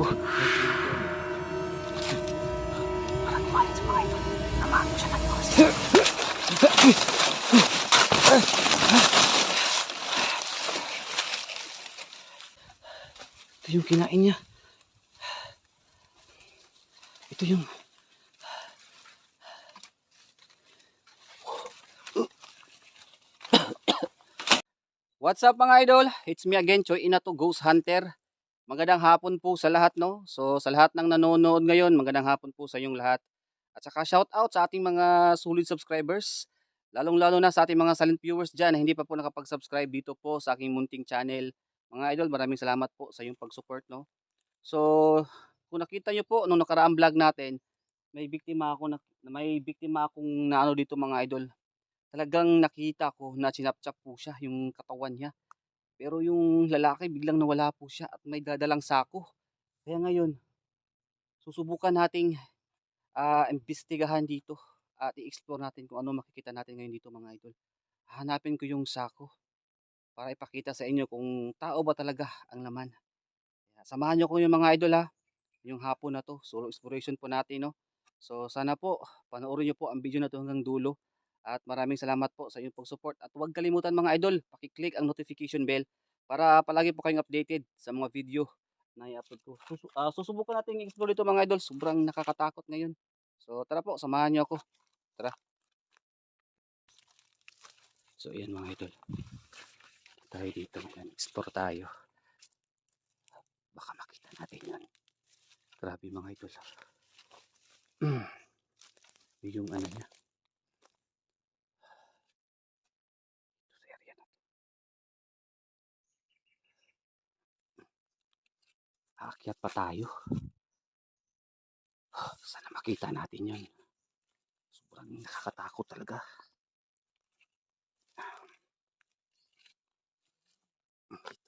Oh. Parang umalis mga idol. Namahan ko siya ng Diyos. Ito yung kinain niya. Ito yung... What's up mga idol? It's me again, Choi Inato Ghost Hunter. Magandang hapon po sa lahat, no? So, sa lahat ng nanonood ngayon, magandang hapon po sa inyong lahat. At saka shout out sa ating mga solid subscribers. Lalong-lalo na sa ating mga silent viewers dyan na hindi pa po nakapag-subscribe dito po sa aking munting channel. Mga idol, maraming salamat po sa iyong pag-support, no? So, kung nakita nyo po, nung nakaraang vlog natin, may biktima ako na, may biktima akong naano dito mga idol. Talagang nakita ko na sinapchap po siya yung katawan niya. Pero yung lalaki biglang nawala po siya at may dadalang sako. Kaya ngayon, susubukan nating ah, imbestigahan dito at i-explore natin kung ano makikita natin ngayon dito mga idol. Hanapin ko yung sako para ipakita sa inyo kung tao ba talaga ang laman. Samahan nyo ko yung mga idol ha. Yung hapon na to, solo exploration po natin no. So sana po, panoorin nyo po ang video na to hanggang dulo. At maraming salamat po sa inyong pag-support. At huwag kalimutan mga idol, pakiclick ang notification bell para palagi po kayong updated sa mga video na i-upload ko. Susu- ah, susubukan natin i-explore dito mga idol. Sobrang nakakatakot ngayon. So tara po, samahan niyo ako. Tara. So ayan mga idol. Tayo dito. Explore tayo. Baka makita natin yan. Grabe mga idol. yung ano niya. Ito sa area na to. Aakyat pa tayo. Sana makita natin yun. Sobrang nakakatakot talaga. Dito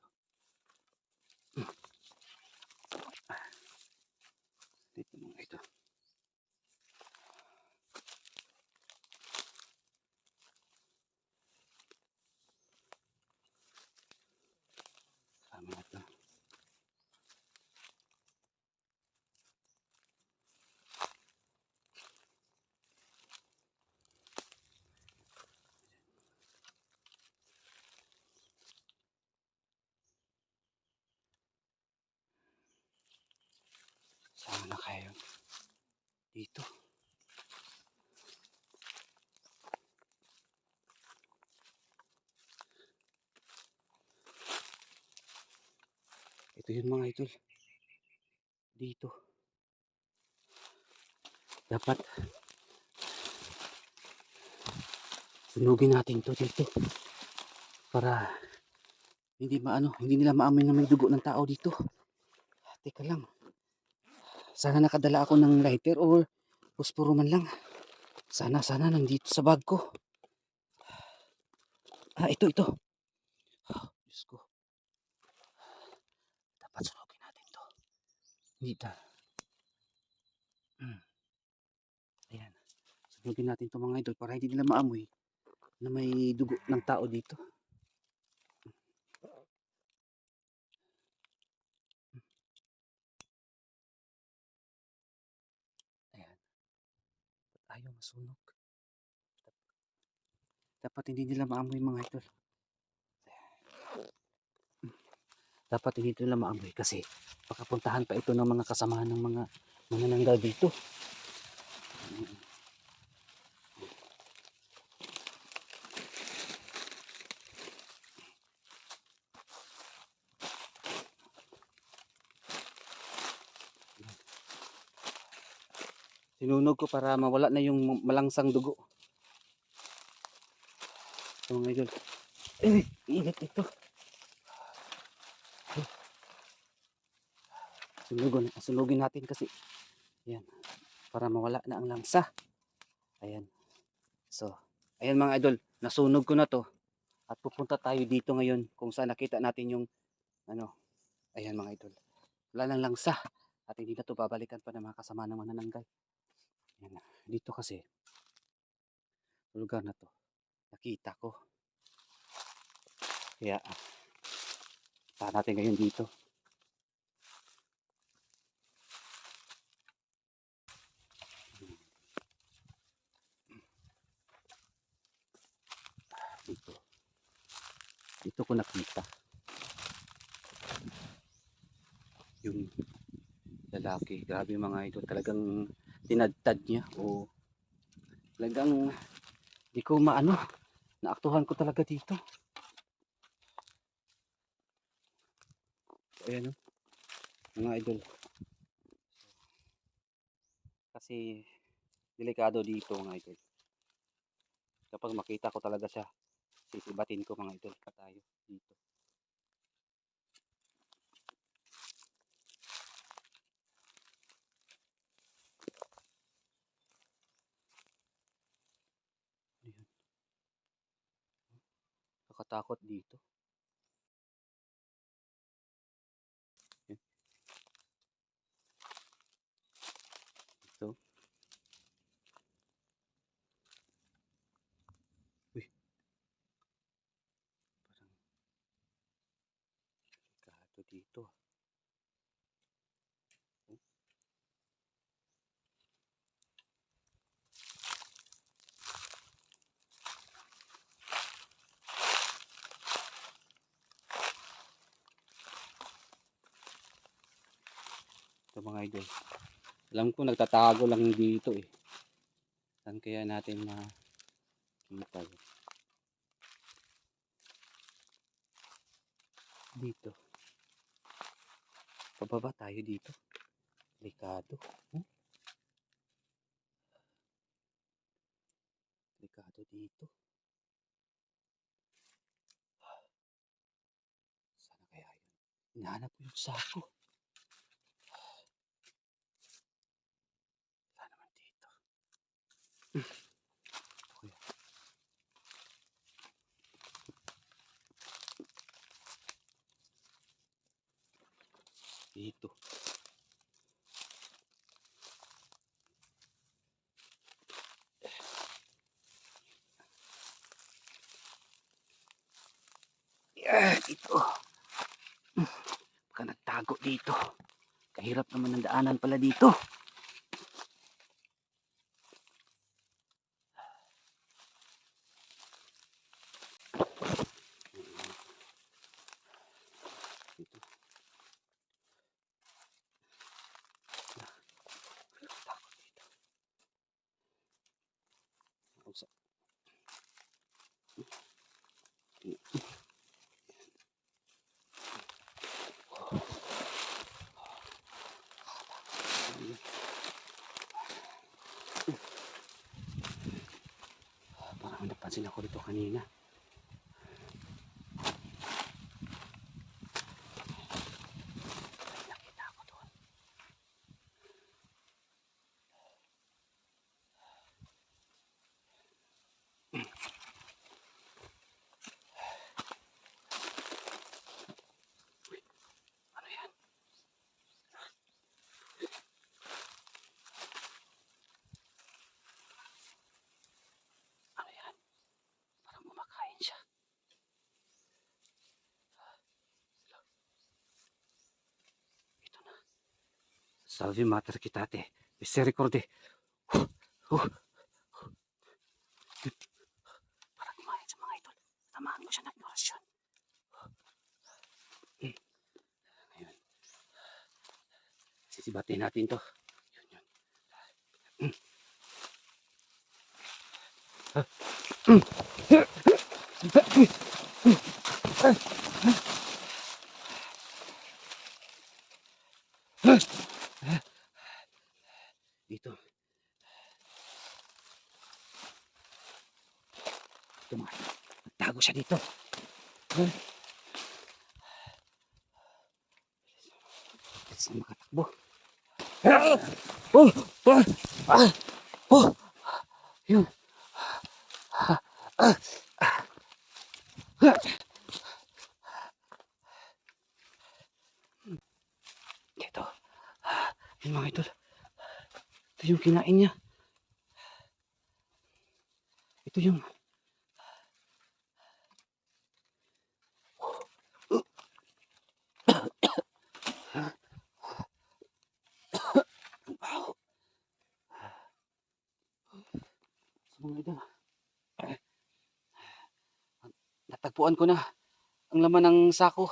Sana kayo dito. Ito yun mga idol. Dito. Dapat sunugin natin to dito. Para hindi maano, hindi nila maamoy na may dugo ng tao dito. Teka lang. Sana nakadala ako ng lighter or puspuro man lang. Sana, sana nandito sa bag ko. Ah, ito, ito. Oh, Diyos ko. Dapat sunugin natin to. Ta. Hmm. Ayan. Sunugin natin to mga idol para hindi nila maamoy na may dugo ng tao dito. Masunog? Dapat hindi nila maamoy mga idol. Dapat hindi nila maamoy kasi pakapuntahan pa ito ng mga kasamahan ng mga mga nanggal dito. Sinunog ko para mawala na yung malangsang dugo. Ito mga idol. Eh, init ito. Sunugin, sunugin natin kasi. Ayan. Para mawala na ang langsa. Ayan. So, ayan mga idol. Nasunog ko na to. At pupunta tayo dito ngayon kung saan nakita natin yung ano. Ayan mga idol. Wala nang langsa. At hindi na to babalikan pa ng mga kasama ng yan na. Dito kasi, lugar na to, nakita ko. Kaya, ah, tahan natin ngayon dito. Dito. Dito ko nakita. Yung lalaki. Grabe mga ito. Talagang tinadtad niya o talagang di ko maano naaktuhan ko talaga dito. Ayan o. Mga idol. Kasi delikado dito mga idol. Kapag makita ko talaga siya, sisibatin ko mga idol pa tayo dito. Nakatakot dito. Ayan. Ito. Uy. Parang delikado dito. ah. Oh. Mga idol. Alam ko nagtatago lang dito eh. Saan kaya natin makita yun? Dito. Pababa tayo dito. Delikado. Hmm? Delikado dito. Sana kaya yun? Hinahanap ko yung sako. Wala naman dito. Hmm. Kuya. Dito. Yeah, dito. Baka nagtago dito. Kahirap naman ang daanan pala. Dito. Takot dito. Usa. Parang may napansin ako dito kanina. Nakita ako doon. Uy, Ano yan? Ano yan? Parang kumakain siya. Ito na. Salve mater kitate. Misericorde. Huh. Parang kumain sa mga idol. Tamaan ko siya ng orasyon. Hmm. Ayun. Sisibatin natin to. Yun, yun. Hmm. Dito. Ito mga. Nagtago siya dito. Huh? Bilis na makatakbo. Ah! Oh! Ah! Oh! Yun. Ah! Ah! Ah! Ah! Ito. Yung mga idol. Ito yung kinain niya. Ito yung... Wow. So, mga idol. eh, Natagpuan ko na ang laman ng sako.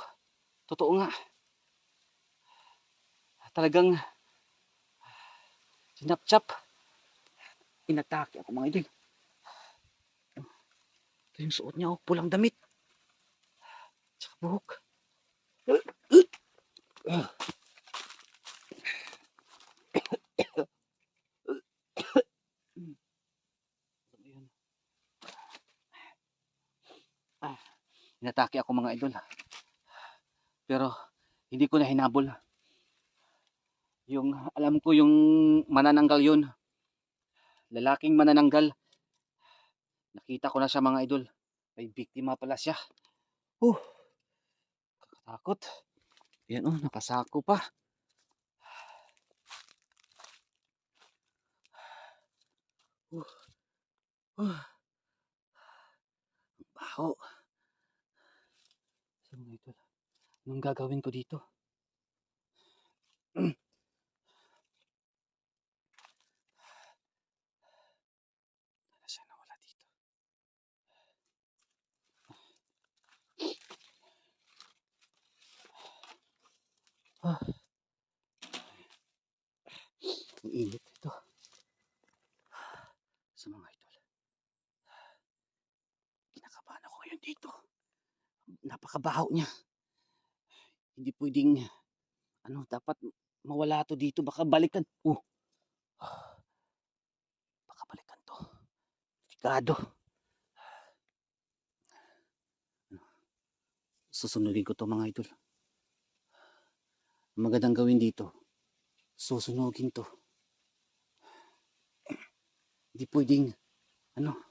Totoo nga. Talagang sinapchap. Inatake ako mga idol. Ito yung suot niya, oh. pulang damit. Tsaka buhok. Ayan. Ah, inatake ako mga idol. Pero hindi ko na hinabol. Yung alam ko yung manananggal yun. Lalaking manananggal. Nakita ko na siya mga idol. May biktima pala siya. Uh, kakatakot. Yan oh, nakasako pa. Uh, uh, baho. So mga idol, anong gagawin ko dito? Wala siya nawala dito. Ah. Ang init ito. Sa mga idol. Kinakabahan ako ngayon dito. Napakabaho niya. Hindi pwedeng ano, dapat mawala to dito. Baka balikan. Oh. Baka balikan to. Delikado. Susunugin ko to mga idol. Ang magandang gawin dito. Susunugin to. Hindi pwedeng ano.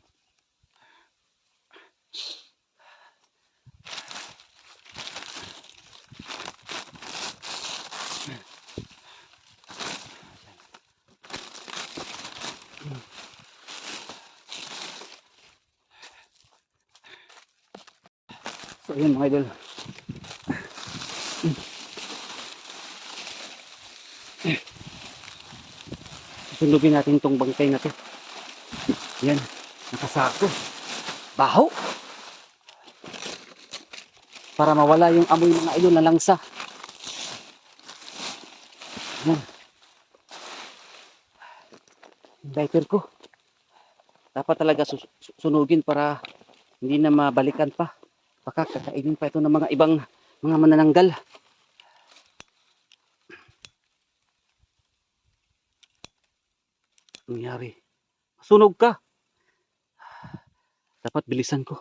So yun mga idol. Sunugin natin tong bangkay na to. Yan, nakasako. Baho. Para mawala yung amoy mga idol na langsa. Yan. Diaper ko. Dapat talaga sunugin para hindi na mabalikan pa. Baka kakainin pa ito ng mga ibang mga manananggal. nangyari? Masunog ka. Dapat bilisan ko.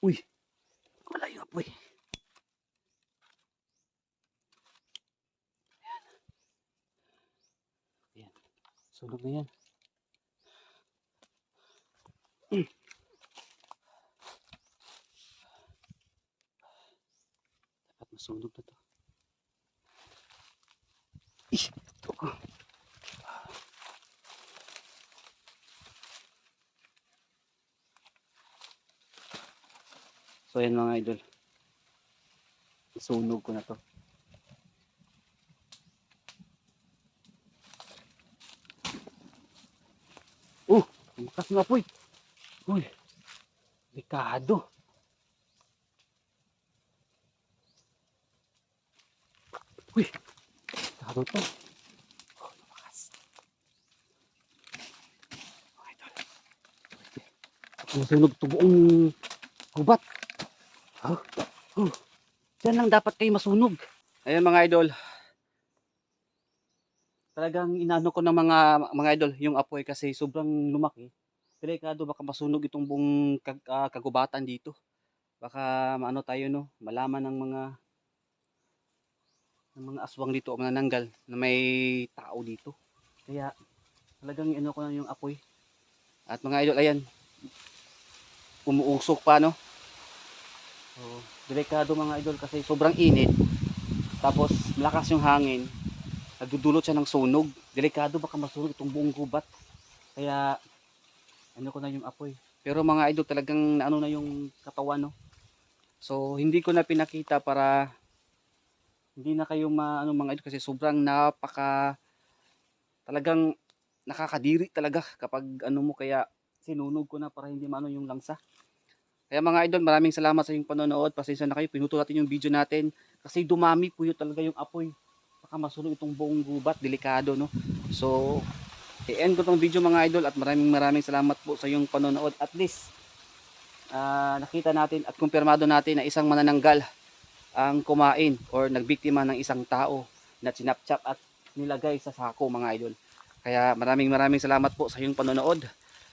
Uy, wala yung apoy. Ayan. Sunog na yan. Masunog na to. Ih, ito ko. So yan mga idol. Isunog ko na to. Oh, lumakas nga po Uy, delikado. Uy, delikado to. Oh, lumakas. Mga idol. Masunog to buong gubat. Oh, oh. Diyan lang dapat kayo masunog. Ayan mga idol. Talagang inano ko ng mga mga idol yung apoy kasi sobrang lumaki. Delikado baka masunog itong buong kag, ah, kagubatan dito. Baka maano tayo no, malaman ng mga ng mga aswang dito o manananggal na may tao dito. Kaya talagang ano ko na yung apoy. At mga idol, ayan. Umuusok pa no. So, delikado mga idol kasi sobrang init. Tapos malakas yung hangin. Nagdudulot siya ng sunog. Delikado baka masunog itong buong gubat. Kaya ano ko na yung apoy. Pero mga idol talagang ano na yung katawan no. So hindi ko na pinakita para hindi na kayo ma ano mga idol kasi sobrang napaka talagang nakakadiri talaga kapag ano mo kaya sinunog ko na para hindi maano yung langsa. Kaya mga idol, maraming salamat sa inyong panonood. Pasensya na kayo, pinuto natin yung video natin kasi dumami po yun talaga yung apoy. Baka masunog itong buong gubat, delikado no. So, i-end ko tong video mga idol at maraming maraming salamat po sa iyong panonood. At least, ah, nakita natin at kumpirmado natin na isang manananggal ang kumain or nagbiktima ng isang tao na sinapchap at nilagay sa sako mga idol. Kaya maraming maraming salamat po sa iyong panonood.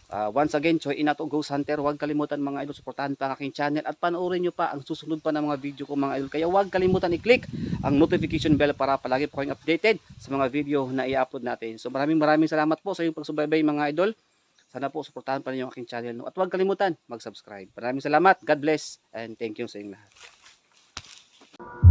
Ah, once again, Choy Inato Ghost Hunter. Huwag kalimutan mga idol, suportahan pa ang aking channel at panoorin nyo pa ang susunod pa ng mga video ko mga idol. Kaya huwag kalimutan i-click ang notification bell para palagi po kayong updated sa mga video na i-upload natin. So maraming maraming salamat po sa iyong pagsubaybay mga idol. Sana po suportahan pa ninyo ang aking channel. No? At huwag kalimutan mag-subscribe. Maraming salamat. God bless and thank you sa inyong lahat. you